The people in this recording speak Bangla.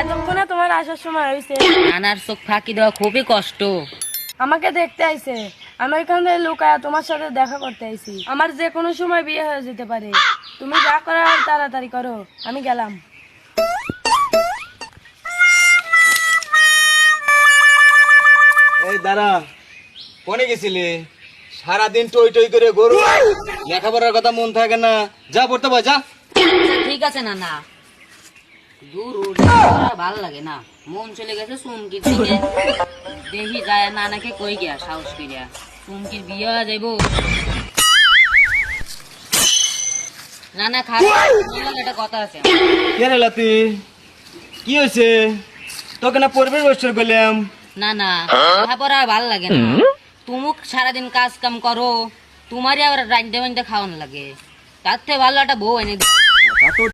এতক্ষণে তোমার আসার সময় হয়েছে। নানার চোখ ফাঁকি দেওয়া খুবই কষ্ট। আমাকে দেখতে আইছে। আমি এখান থেকে লুকায়া তোমার সাথে দেখা করতে আইছি। আমার যে কোনো সময় বিয়ে হয়ে যেতে পারে। তুমি যা করার তাড়াতাড়ি করো। আমি গেলাম। এই দাঁড়া কোনে গেছিলি? সারাদিন টই টই করে গরু লেখাপড়ার কথা মন থাকে না। যা পড়তে পার যা। ঠিক আছে নানা। দূর ভালো লাগে না। মন চলে গেছে চুমকির দিকে। দেখি যায় নানাকে কই গিয়া সাহস করিয়া চুমকির বিয়ে হয়ে যাইব। নানা খারাপ একটা কথা আছে। কে রে লাতি? কি হয়েছে? তোকে না পরিবেশ বছর গেলাম না না ভালো লাগে না। তুমি সারাদিন কাজ কাম করো তোমারই আবার রাইন্দে বাইন্দে খাওয়ান লাগে। তার থেকে ভালো একটা বউ এনে দিও।